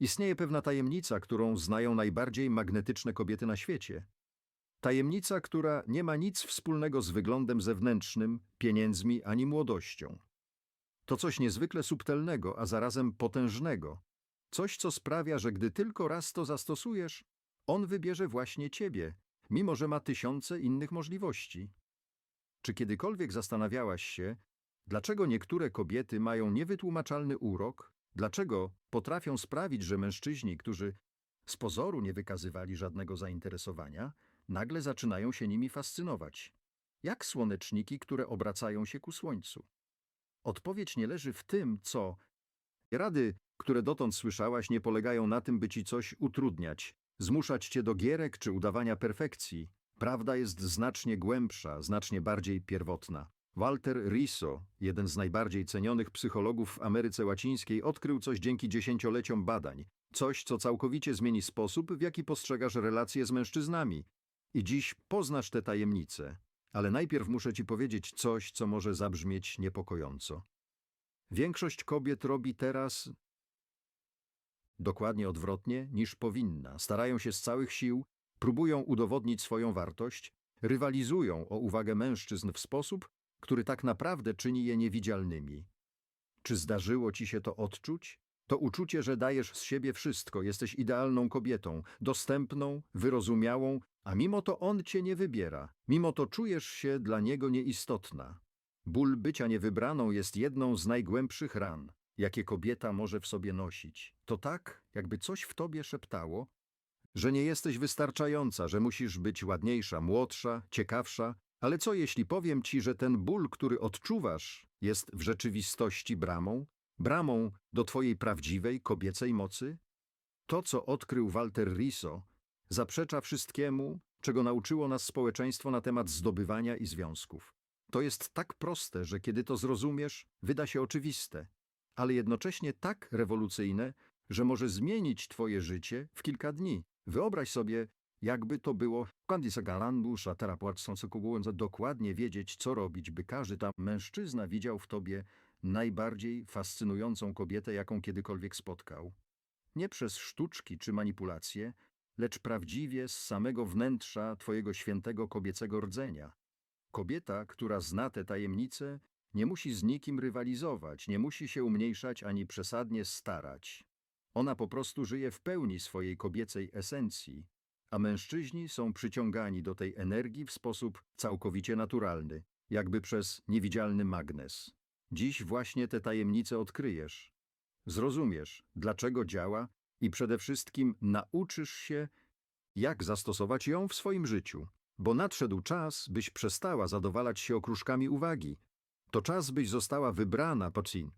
Istnieje pewna tajemnica, którą znają najbardziej magnetyczne kobiety na świecie. Tajemnica, która nie ma nic wspólnego z wyglądem zewnętrznym, pieniędzmi ani młodością. To coś niezwykle subtelnego, a zarazem potężnego. Coś, co sprawia, że gdy tylko raz to zastosujesz, on wybierze właśnie ciebie, mimo że ma tysiące innych możliwości. Czy kiedykolwiek zastanawiałaś się, dlaczego niektóre kobiety mają niewytłumaczalny urok, dlaczego potrafią sprawić, że mężczyźni, którzy z pozoru nie wykazywali żadnego zainteresowania, nagle zaczynają się nimi fascynować, jak słoneczniki, które obracają się ku słońcu? Odpowiedź nie leży w tym, co. Rady, które dotąd słyszałaś, nie polegają na tym, by ci coś utrudniać, zmuszać cię do gierek czy udawania perfekcji. Prawda jest znacznie głębsza, znacznie bardziej pierwotna. Walter Riso, jeden z najbardziej cenionych psychologów w Ameryce Łacińskiej, odkrył coś dzięki dziesięcioleciom badań. Coś, co całkowicie zmieni sposób, w jaki postrzegasz relacje z mężczyznami. I dziś poznasz te tajemnice. Ale najpierw muszę ci powiedzieć coś, co może zabrzmieć niepokojąco. Większość kobiet robi teraz dokładnie odwrotnie niż powinna. Starają się z całych sił, próbują udowodnić swoją wartość, rywalizują o uwagę mężczyzn w sposób, który tak naprawdę czyni je niewidzialnymi. Czy zdarzyło ci się to odczuć? To uczucie, że dajesz z siebie wszystko, jesteś idealną kobietą, dostępną, wyrozumiałą, a mimo to on cię nie wybiera, mimo to czujesz się dla niego nieistotna. Ból bycia niewybraną jest jedną z najgłębszych ran, jakie kobieta może w sobie nosić. To tak, jakby coś w tobie szeptało, że nie jesteś wystarczająca, że musisz być ładniejsza, młodsza, ciekawsza, ale co jeśli powiem ci, że ten ból, który odczuwasz, jest w rzeczywistości bramą? Bramą do twojej prawdziwej kobiecej mocy? To, co odkrył Walter Riso, zaprzecza wszystkiemu, czego nauczyło nas społeczeństwo na temat zdobywania i związków. To jest tak proste, że kiedy to zrozumiesz, wyda się oczywiste, ale jednocześnie tak rewolucyjne, że może zmienić twoje życie w kilka dni. Wyobraź sobie, jakby to było Candice Galanbusz, a terapeuta są dokładnie wiedzieć, co robić, by każdy tam mężczyzna widział w tobie najbardziej fascynującą kobietę, jaką kiedykolwiek spotkał. Nie przez sztuczki czy manipulacje, lecz prawdziwie z samego wnętrza twojego świętego kobiecego rdzenia. Kobieta, która zna te tajemnice, nie musi z nikim rywalizować, nie musi się umniejszać ani przesadnie starać. Ona po prostu żyje w pełni swojej kobiecej esencji, a mężczyźni są przyciągani do tej energii w sposób całkowicie naturalny, jakby przez niewidzialny magnes. Dziś właśnie te tajemnice odkryjesz. Zrozumiesz, dlaczego działa i przede wszystkim nauczysz się, jak zastosować ją w swoim życiu. Bo nadszedł czas, byś przestała zadowalać się okruszkami uwagi. To czas, byś została wybrana, Pocin.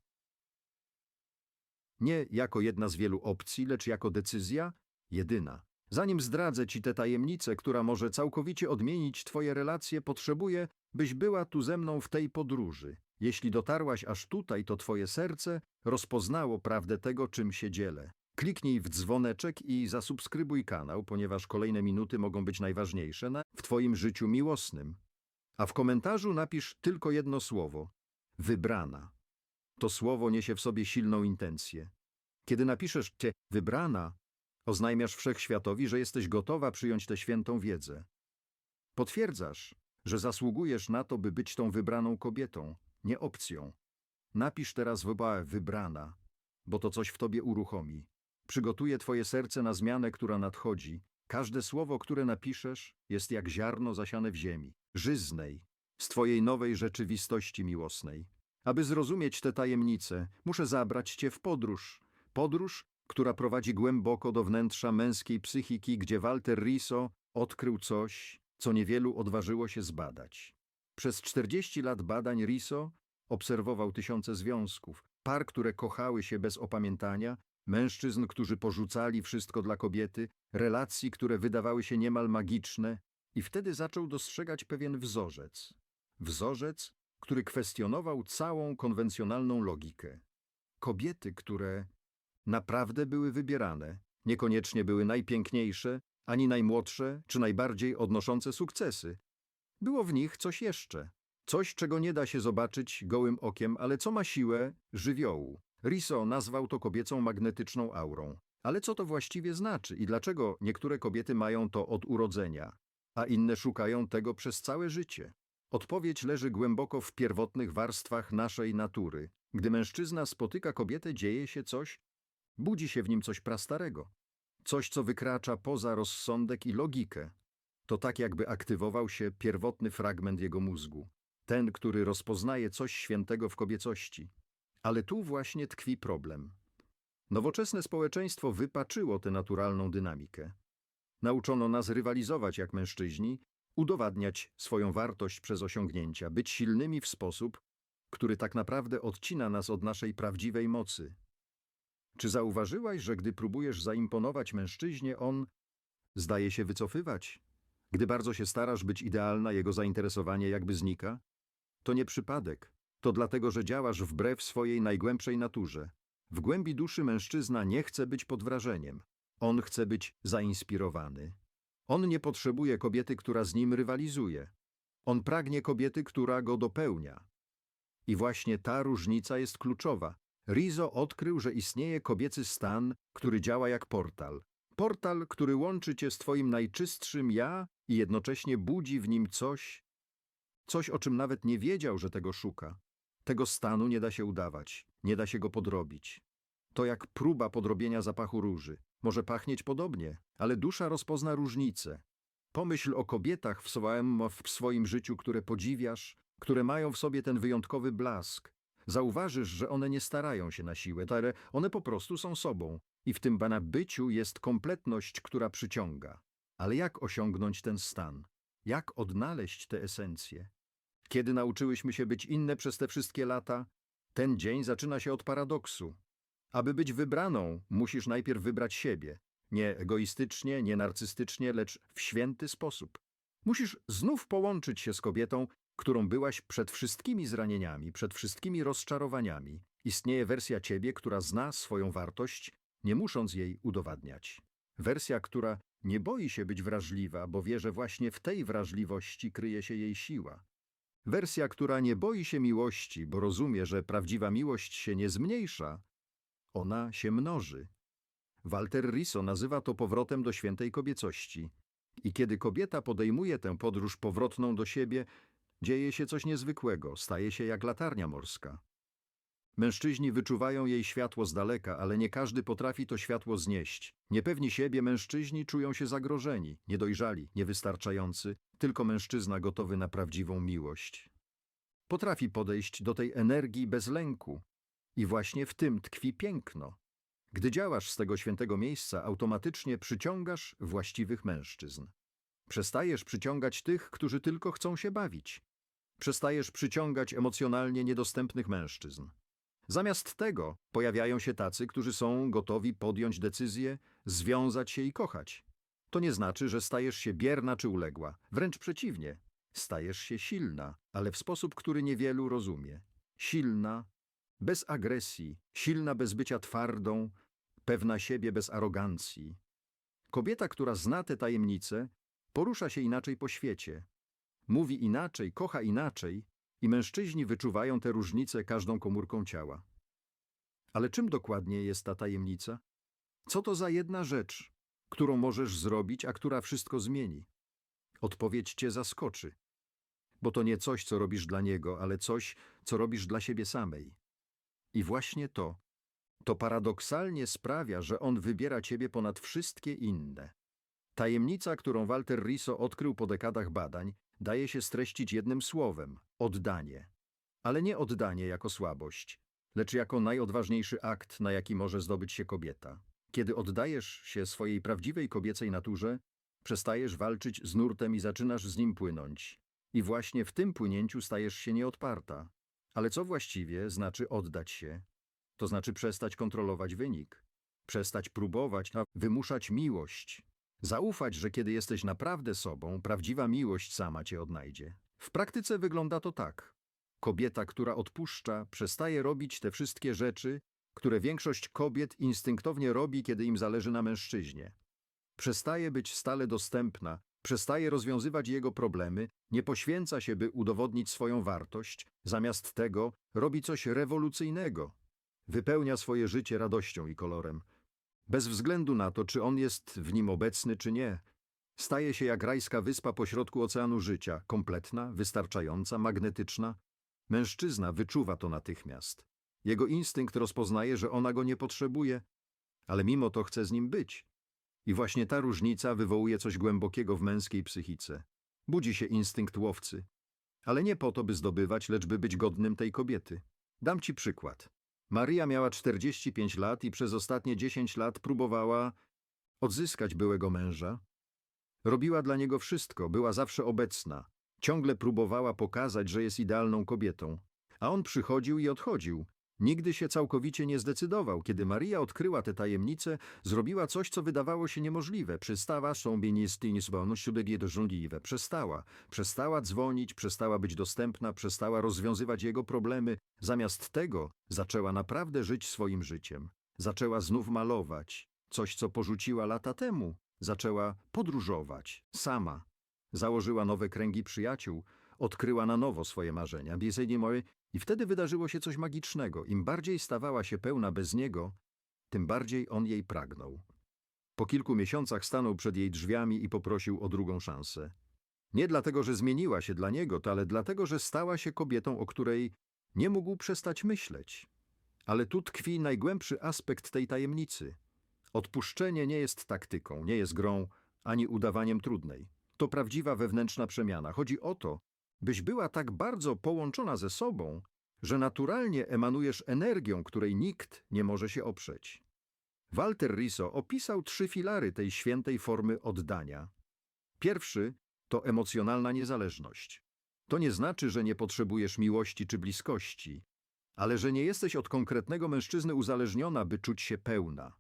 Nie jako jedna z wielu opcji, lecz jako decyzja jedyna. Zanim zdradzę ci tę tajemnicę, która może całkowicie odmienić twoje relacje, potrzebuję, byś była tu ze mną w tej podróży. Jeśli dotarłaś aż tutaj, to twoje serce rozpoznało prawdę tego, czym się dzielę. Kliknij w dzwoneczek i zasubskrybuj kanał, ponieważ kolejne minuty mogą być najważniejsze na, w twoim życiu miłosnym. A w komentarzu napisz tylko jedno słowo – wybrana. To słowo niesie w sobie silną intencję. Kiedy napiszesz cię wybrana, oznajmiasz wszechświatowi, że jesteś gotowa przyjąć tę świętą wiedzę. Potwierdzasz, że zasługujesz na to, by być tą wybraną kobietą, nie opcją. Napisz teraz wyba wybrana, bo to coś w tobie uruchomi. Przygotuje twoje serce na zmianę, która nadchodzi. Każde słowo, które napiszesz, jest jak ziarno zasiane w ziemi, żyznej, z twojej nowej rzeczywistości miłosnej. Aby zrozumieć te tajemnice, muszę zabrać cię w podróż. Podróż, która prowadzi głęboko do wnętrza męskiej psychiki, gdzie Walter Riso odkrył coś, co niewielu odważyło się zbadać. Przez 40 lat badań Riso obserwował tysiące związków, par, które kochały się bez opamiętania, mężczyzn, którzy porzucali wszystko dla kobiety, relacji, które wydawały się niemal magiczne, i wtedy zaczął dostrzegać pewien wzorzec. Wzorzec, który kwestionował całą konwencjonalną logikę. Kobiety, które naprawdę były wybierane, niekoniecznie były najpiękniejsze, ani najmłodsze, czy najbardziej odnoszące sukcesy. Było w nich coś jeszcze. Coś, czego nie da się zobaczyć gołym okiem, ale co ma siłę żywiołu. Riso nazwał to kobiecą magnetyczną aurą. Ale co to właściwie znaczy i dlaczego niektóre kobiety mają to od urodzenia, a inne szukają tego przez całe życie? Odpowiedź leży głęboko w pierwotnych warstwach naszej natury. Gdy mężczyzna spotyka kobietę, dzieje się coś, budzi się w nim coś prastarego. Coś, co wykracza poza rozsądek i logikę. To tak, jakby aktywował się pierwotny fragment jego mózgu. Ten, który rozpoznaje coś świętego w kobiecości. Ale tu właśnie tkwi problem. Nowoczesne społeczeństwo wypaczyło tę naturalną dynamikę. Nauczono nas rywalizować jak mężczyźni, udowadniać swoją wartość przez osiągnięcia, być silnymi w sposób, który tak naprawdę odcina nas od naszej prawdziwej mocy. Czy zauważyłaś, że gdy próbujesz zaimponować mężczyźnie, on zdaje się wycofywać? Gdy bardzo się starasz być idealna, jego zainteresowanie jakby znika? To nie przypadek. To dlatego, że działasz wbrew swojej najgłębszej naturze. W głębi duszy mężczyzna nie chce być pod wrażeniem. On chce być zainspirowany. On nie potrzebuje kobiety, która z nim rywalizuje. On pragnie kobiety, która go dopełnia. I właśnie ta różnica jest kluczowa. Rizo odkrył, że istnieje kobiecy stan, który działa jak portal. Portal, który łączy cię z twoim najczystszym ja i jednocześnie budzi w nim coś, coś o czym nawet nie wiedział, że tego szuka. Tego stanu nie da się udawać, nie da się go podrobić. To jak próba podrobienia zapachu róży. Może pachnieć podobnie, ale dusza rozpozna różnicę. Pomyśl o kobietach w swoim, w swoim życiu, które podziwiasz, które mają w sobie ten wyjątkowy blask. Zauważysz, że one nie starają się na siłę, ale one po prostu są sobą. I w tym bana byciu jest kompletność, która przyciąga. Ale jak osiągnąć ten stan? Jak odnaleźć tę esencję? Kiedy nauczyłyśmy się być inne przez te wszystkie lata? Ten dzień zaczyna się od paradoksu. Aby być wybraną, musisz najpierw wybrać siebie. Nie egoistycznie, nie narcystycznie, lecz w święty sposób. Musisz znów połączyć się z kobietą, którą byłaś przed wszystkimi zranieniami, przed wszystkimi rozczarowaniami. Istnieje wersja ciebie, która zna swoją wartość, nie musząc jej udowadniać. Wersja, która nie boi się być wrażliwa, bo wie, że właśnie w tej wrażliwości kryje się jej siła. Wersja, która nie boi się miłości, bo rozumie, że prawdziwa miłość się nie zmniejsza, ona się mnoży. Walter Riso nazywa to powrotem do świętej kobiecości. I kiedy kobieta podejmuje tę podróż powrotną do siebie, dzieje się coś niezwykłego, staje się jak latarnia morska. Mężczyźni wyczuwają jej światło z daleka, ale nie każdy potrafi to światło znieść. Niepewni siebie mężczyźni czują się zagrożeni, niedojrzali, niewystarczający, tylko mężczyzna gotowy na prawdziwą miłość. Potrafi podejść do tej energii bez lęku. I właśnie w tym tkwi piękno. Gdy działasz z tego świętego miejsca, automatycznie przyciągasz właściwych mężczyzn. Przestajesz przyciągać tych, którzy tylko chcą się bawić. Przestajesz przyciągać emocjonalnie niedostępnych mężczyzn. Zamiast tego pojawiają się tacy, którzy są gotowi podjąć decyzję, związać się i kochać. To nie znaczy, że stajesz się bierna czy uległa. Wręcz przeciwnie. Stajesz się silna, ale w sposób, który niewielu rozumie. Silna, bez agresji, silna bez bycia twardą, pewna siebie bez arogancji. Kobieta, która zna te tajemnice, porusza się inaczej po świecie. Mówi inaczej, kocha inaczej i mężczyźni wyczuwają te różnice każdą komórką ciała. Ale czym dokładnie jest ta tajemnica? Co to za jedna rzecz, którą możesz zrobić, a która wszystko zmieni? Odpowiedź cię zaskoczy. Bo to nie coś, co robisz dla niego, ale coś, co robisz dla siebie samej. I właśnie to, to paradoksalnie sprawia, że on wybiera ciebie ponad wszystkie inne. Tajemnica, którą Walter Riso odkrył po dekadach badań, daje się streścić jednym słowem oddanie. Ale nie oddanie jako słabość, lecz jako najodważniejszy akt, na jaki może zdobyć się kobieta. Kiedy oddajesz się swojej prawdziwej kobiecej naturze, przestajesz walczyć z nurtem i zaczynasz z nim płynąć. I właśnie w tym płynięciu stajesz się nieodparta. Ale co właściwie znaczy oddać się? To znaczy przestać kontrolować wynik, przestać próbować, a wymuszać miłość. Zaufać, że kiedy jesteś naprawdę sobą, prawdziwa miłość sama cię odnajdzie. W praktyce wygląda to tak. Kobieta, która odpuszcza, przestaje robić te wszystkie rzeczy, które większość kobiet instynktownie robi, kiedy im zależy na mężczyźnie. Przestaje być stale dostępna, przestaje rozwiązywać jego problemy, nie poświęca się, by udowodnić swoją wartość, zamiast tego robi coś rewolucyjnego. Wypełnia swoje życie radością i kolorem. Bez względu na to, czy on jest w nim obecny, czy nie. Staje się jak rajska wyspa pośrodku oceanu życia, kompletna, wystarczająca, magnetyczna. Mężczyzna wyczuwa to natychmiast. Jego instynkt rozpoznaje, że ona go nie potrzebuje, ale mimo to chce z nim być. I właśnie ta różnica wywołuje coś głębokiego w męskiej psychice. Budzi się instynkt łowcy. Ale nie po to, by zdobywać, lecz by być godnym tej kobiety. Dam ci przykład. Maria miała 45 lat i przez ostatnie 10 lat próbowała odzyskać byłego męża. Robiła dla niego wszystko, była zawsze obecna. Ciągle próbowała pokazać, że jest idealną kobietą. A on przychodził i odchodził. Nigdy się całkowicie nie zdecydował. Kiedy Maria odkryła tę tajemnicę, zrobiła coś, co wydawało się niemożliwe. Przestała sobie niestety zdolność żądliwe. Przestała. Przestała dzwonić, przestała być dostępna, przestała rozwiązywać jego problemy. Zamiast tego zaczęła naprawdę żyć swoim życiem. Zaczęła znów malować. Coś, co porzuciła lata temu. Zaczęła podróżować. Sama. Założyła nowe kręgi przyjaciół. Odkryła na nowo swoje marzenia. Biesenie moje i wtedy wydarzyło się coś magicznego. Im bardziej stawała się pełna bez niego, tym bardziej on jej pragnął. Po kilku miesiącach stanął przed jej drzwiami i poprosił o drugą szansę. Nie dlatego, że zmieniła się dla niego, to ale dlatego, że stała się kobietą, o której nie mógł przestać myśleć. Ale tu tkwi najgłębszy aspekt tej tajemnicy. Odpuszczenie nie jest taktyką, nie jest grą, ani udawaniem trudnej. To prawdziwa wewnętrzna przemiana. Chodzi o to, byś była tak bardzo połączona ze sobą, że naturalnie emanujesz energią, której nikt nie może się oprzeć. Walter Riso opisał trzy filary tej świętej formy oddania. Pierwszy to emocjonalna niezależność. To nie znaczy, że nie potrzebujesz miłości czy bliskości, ale że nie jesteś od konkretnego mężczyzny uzależniona, by czuć się pełna.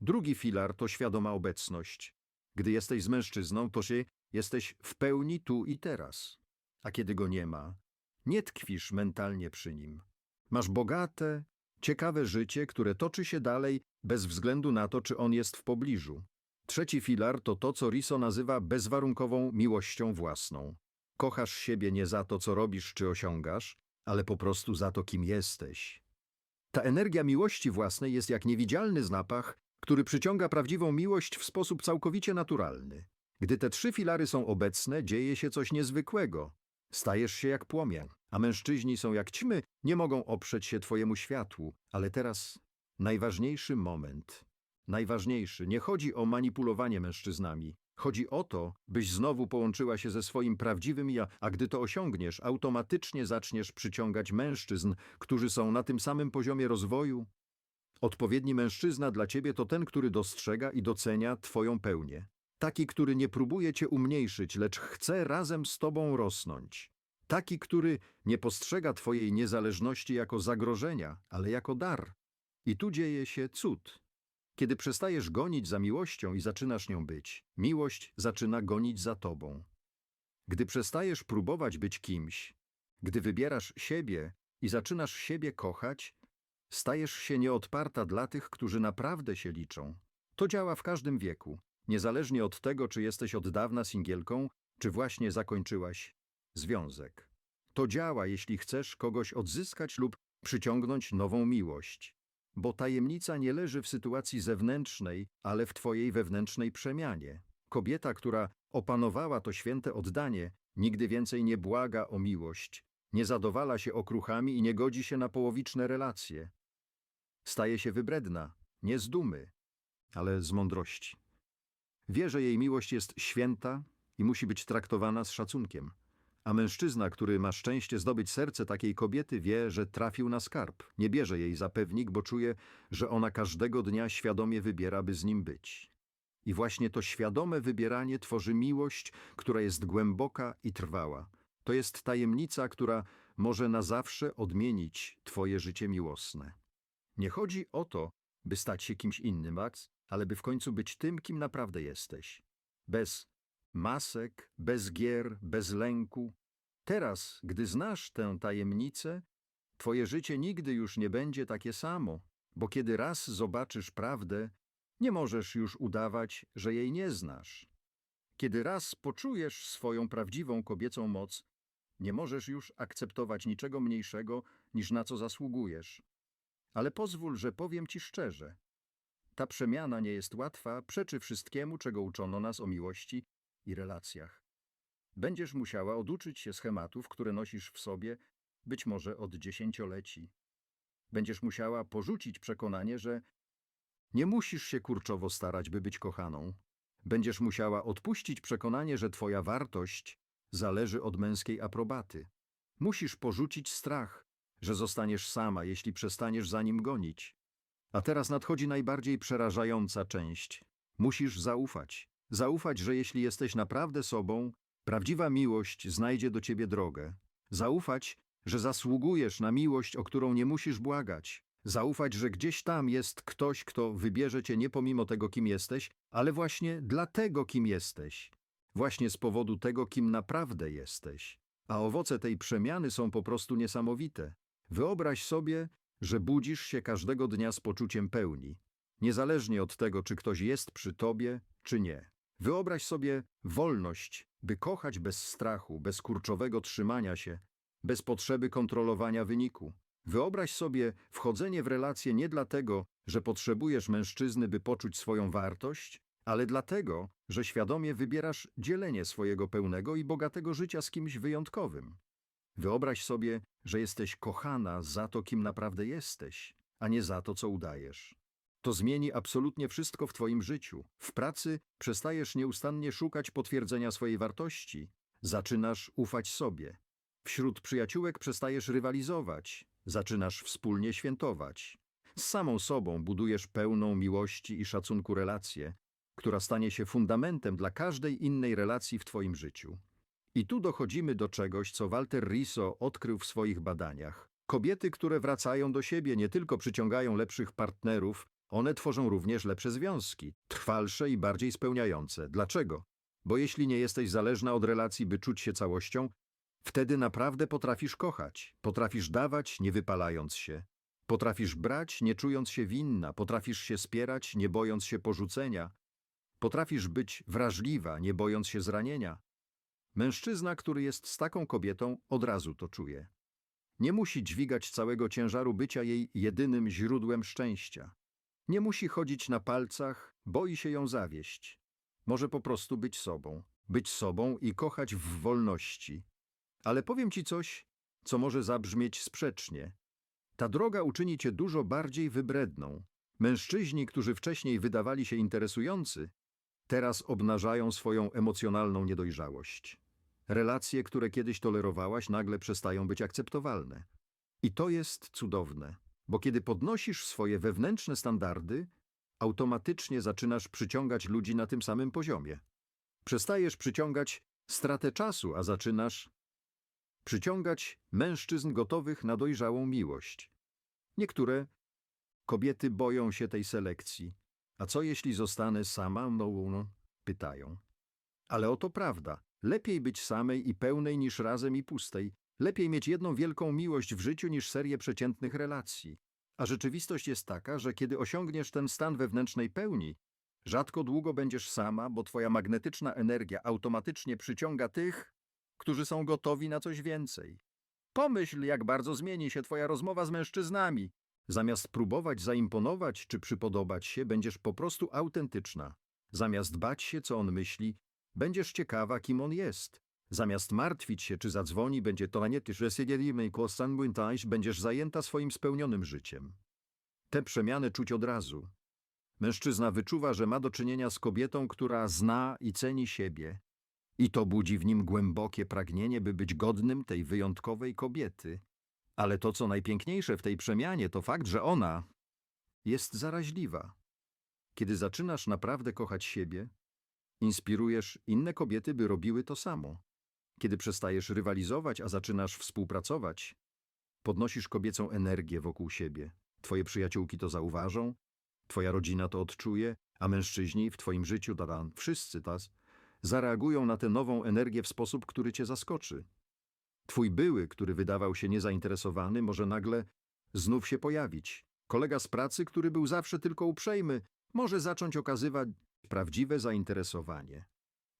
Drugi filar to świadoma obecność. Gdy jesteś z mężczyzną, to się jesteś w pełni tu i teraz a kiedy go nie ma, nie tkwisz mentalnie przy nim. Masz bogate, ciekawe życie, które toczy się dalej bez względu na to, czy on jest w pobliżu. Trzeci filar to to, co Riso nazywa bezwarunkową miłością własną. Kochasz siebie nie za to, co robisz czy osiągasz, ale po prostu za to, kim jesteś. Ta energia miłości własnej jest jak niewidzialny zapach, który przyciąga prawdziwą miłość w sposób całkowicie naturalny. Gdy te trzy filary są obecne, dzieje się coś niezwykłego. Stajesz się jak płomień, a mężczyźni są jak ćmy, nie mogą oprzeć się Twojemu światłu. Ale teraz najważniejszy moment. Najważniejszy. Nie chodzi o manipulowanie mężczyznami. Chodzi o to, byś znowu połączyła się ze swoim prawdziwym ja, a gdy to osiągniesz, automatycznie zaczniesz przyciągać mężczyzn, którzy są na tym samym poziomie rozwoju. Odpowiedni mężczyzna dla ciebie to ten, który dostrzega i docenia Twoją pełnię. Taki, który nie próbuje cię umniejszyć, lecz chce razem z tobą rosnąć. Taki, który nie postrzega twojej niezależności jako zagrożenia, ale jako dar. I tu dzieje się cud. Kiedy przestajesz gonić za miłością i zaczynasz nią być, miłość zaczyna gonić za tobą. Gdy przestajesz próbować być kimś, gdy wybierasz siebie i zaczynasz siebie kochać, stajesz się nieodparta dla tych, którzy naprawdę się liczą. To działa w każdym wieku. Niezależnie od tego, czy jesteś od dawna singielką, czy właśnie zakończyłaś związek. To działa, jeśli chcesz kogoś odzyskać lub przyciągnąć nową miłość. Bo tajemnica nie leży w sytuacji zewnętrznej, ale w twojej wewnętrznej przemianie. Kobieta, która opanowała to święte oddanie, nigdy więcej nie błaga o miłość, nie zadowala się okruchami i nie godzi się na połowiczne relacje. Staje się wybredna, nie z dumy, ale z mądrości. Wie, że jej miłość jest święta i musi być traktowana z szacunkiem. A mężczyzna, który ma szczęście zdobyć serce takiej kobiety, wie, że trafił na skarb. Nie bierze jej za pewnik, bo czuje, że ona każdego dnia świadomie wybiera, by z nim być. I właśnie to świadome wybieranie tworzy miłość, która jest głęboka i trwała. To jest tajemnica, która może na zawsze odmienić twoje życie miłosne. Nie chodzi o to, by stać się kimś innym, ale by w końcu być tym, kim naprawdę jesteś. Bez masek, bez gier, bez lęku. Teraz, gdy znasz tę tajemnicę, twoje życie nigdy już nie będzie takie samo, bo kiedy raz zobaczysz prawdę, nie możesz już udawać, że jej nie znasz. Kiedy raz poczujesz swoją prawdziwą kobiecą moc, nie możesz już akceptować niczego mniejszego, niż na co zasługujesz. Ale pozwól, że powiem ci szczerze. Ta przemiana nie jest łatwa, przeczy wszystkiemu, czego uczono nas o miłości i relacjach. Będziesz musiała oduczyć się schematów, które nosisz w sobie, być może od dziesięcioleci. Będziesz musiała porzucić przekonanie, że nie musisz się kurczowo starać, by być kochaną. Będziesz musiała odpuścić przekonanie, że twoja wartość zależy od męskiej aprobaty. Musisz porzucić strach, że zostaniesz sama, jeśli przestaniesz za nim gonić. A teraz nadchodzi najbardziej przerażająca część. Musisz zaufać. Zaufać, że jeśli jesteś naprawdę sobą, prawdziwa miłość znajdzie do ciebie drogę. Zaufać, że zasługujesz na miłość, o którą nie musisz błagać. Zaufać, że gdzieś tam jest ktoś, kto wybierze cię nie pomimo tego, kim jesteś, ale właśnie dlatego, kim jesteś. Właśnie z powodu tego, kim naprawdę jesteś. A owoce tej przemiany są po prostu niesamowite. Wyobraź sobie, że budzisz się każdego dnia z poczuciem pełni, niezależnie od tego, czy ktoś jest przy tobie, czy nie. Wyobraź sobie wolność, by kochać bez strachu, bez kurczowego trzymania się, bez potrzeby kontrolowania wyniku. Wyobraź sobie wchodzenie w relacje nie dlatego, że potrzebujesz mężczyzny, by poczuć swoją wartość, ale dlatego, że świadomie wybierasz dzielenie swojego pełnego i bogatego życia z kimś wyjątkowym. Wyobraź sobie, że jesteś kochana za to, kim naprawdę jesteś, a nie za to, co udajesz. To zmieni absolutnie wszystko w Twoim życiu. W pracy przestajesz nieustannie szukać potwierdzenia swojej wartości, zaczynasz ufać sobie. Wśród przyjaciółek przestajesz rywalizować, zaczynasz wspólnie świętować. Z samą sobą budujesz pełną miłości i szacunku relację, która stanie się fundamentem dla każdej innej relacji w Twoim życiu. I tu dochodzimy do czegoś, co Walter Riso odkrył w swoich badaniach. Kobiety, które wracają do siebie, nie tylko przyciągają lepszych partnerów, one tworzą również lepsze związki, trwalsze i bardziej spełniające. Dlaczego? Bo jeśli nie jesteś zależna od relacji, by czuć się całością, wtedy naprawdę potrafisz kochać, potrafisz dawać, nie wypalając się. Potrafisz brać, nie czując się winna, potrafisz się spierać, nie bojąc się porzucenia. Potrafisz być wrażliwa, nie bojąc się zranienia. Mężczyzna, który jest z taką kobietą, od razu to czuje. Nie musi dźwigać całego ciężaru bycia jej jedynym źródłem szczęścia. Nie musi chodzić na palcach, boi się ją zawieść. Może po prostu być sobą, być sobą i kochać w wolności. Ale powiem ci coś, co może zabrzmieć sprzecznie. Ta droga uczyni cię dużo bardziej wybredną. Mężczyźni, którzy wcześniej wydawali się interesujący, teraz obnażają swoją emocjonalną niedojrzałość. Relacje, które kiedyś tolerowałaś, nagle przestają być akceptowalne. I to jest cudowne, bo kiedy podnosisz swoje wewnętrzne standardy, automatycznie zaczynasz przyciągać ludzi na tym samym poziomie. Przestajesz przyciągać stratę czasu, a zaczynasz przyciągać mężczyzn gotowych na dojrzałą miłość. Niektóre kobiety boją się tej selekcji. A co jeśli zostanę sama? No, no, pytają. Ale oto prawda. Lepiej być samej i pełnej niż razem i pustej. Lepiej mieć jedną wielką miłość w życiu niż serię przeciętnych relacji. A rzeczywistość jest taka, że kiedy osiągniesz ten stan wewnętrznej pełni, rzadko długo będziesz sama, bo twoja magnetyczna energia automatycznie przyciąga tych, którzy są gotowi na coś więcej. Pomyśl, jak bardzo zmieni się twoja rozmowa z mężczyznami. Zamiast próbować zaimponować czy przypodobać się, będziesz po prostu autentyczna. Zamiast bać się, co on myśli, będziesz ciekawa, kim on jest. Zamiast martwić się, czy zadzwoni, będzie to nie ty, że siedzielimy i będziesz zajęta swoim spełnionym życiem. Te przemiany czuć od razu. Mężczyzna wyczuwa, że ma do czynienia z kobietą, która zna i ceni siebie. I to budzi w nim głębokie pragnienie, by być godnym tej wyjątkowej kobiety. Ale to, co najpiękniejsze w tej przemianie, to fakt, że ona jest zaraźliwa. Kiedy zaczynasz naprawdę kochać siebie, inspirujesz inne kobiety, by robiły to samo. Kiedy przestajesz rywalizować, a zaczynasz współpracować, podnosisz kobiecą energię wokół siebie. Twoje przyjaciółki to zauważą, twoja rodzina to odczuje, a mężczyźni w twoim życiu, dadan, wszyscy tas, zareagują na tę nową energię w sposób, który cię zaskoczy. Twój były, który wydawał się niezainteresowany, może nagle znów się pojawić. Kolega z pracy, który był zawsze tylko uprzejmy, może zacząć okazywać prawdziwe zainteresowanie.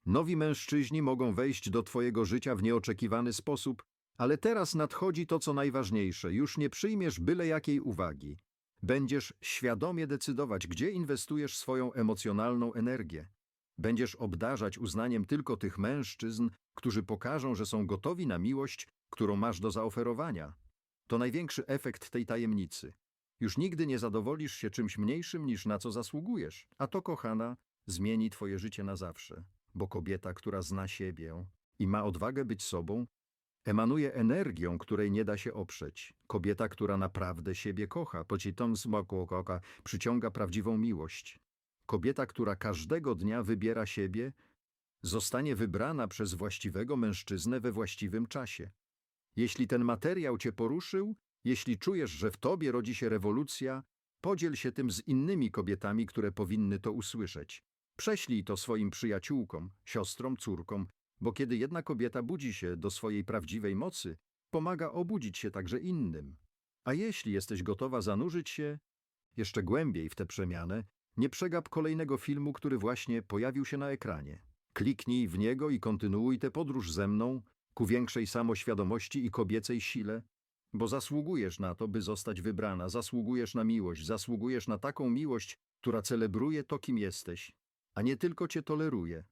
Nowi mężczyźni mogą wejść do Twojego życia w nieoczekiwany sposób, ale teraz nadchodzi to, co najważniejsze. Już nie przyjmiesz byle jakiej uwagi. Będziesz świadomie decydować, gdzie inwestujesz swoją emocjonalną energię. Będziesz obdarzać uznaniem tylko tych mężczyzn, którzy pokażą, że są gotowi na miłość, którą masz do zaoferowania. To największy efekt tej tajemnicy. Już nigdy nie zadowolisz się czymś mniejszym niż na co zasługujesz, a to, kochana, zmieni twoje życie na zawsze. Bo kobieta, która zna siebie i ma odwagę być sobą, emanuje energią, której nie da się oprzeć. Kobieta, która naprawdę siebie kocha, pocitom smaku koka, przyciąga prawdziwą miłość. Kobieta, która każdego dnia wybiera siebie, zostanie wybrana przez właściwego mężczyznę we właściwym czasie. Jeśli ten materiał cię poruszył, jeśli czujesz, że w tobie rodzi się rewolucja, podziel się tym z innymi kobietami, które powinny to usłyszeć. Prześlij to swoim przyjaciółkom, siostrom, córkom, bo kiedy jedna kobieta budzi się do swojej prawdziwej mocy, pomaga obudzić się także innym. A jeśli jesteś gotowa zanurzyć się jeszcze głębiej w tę przemianę, nie przegap kolejnego filmu, który właśnie pojawił się na ekranie. Kliknij w niego i kontynuuj tę podróż ze mną ku większej samoświadomości i kobiecej sile, bo zasługujesz na to, by zostać wybrana, zasługujesz na miłość, zasługujesz na taką miłość, która celebruje to, kim jesteś, a nie tylko cię toleruje.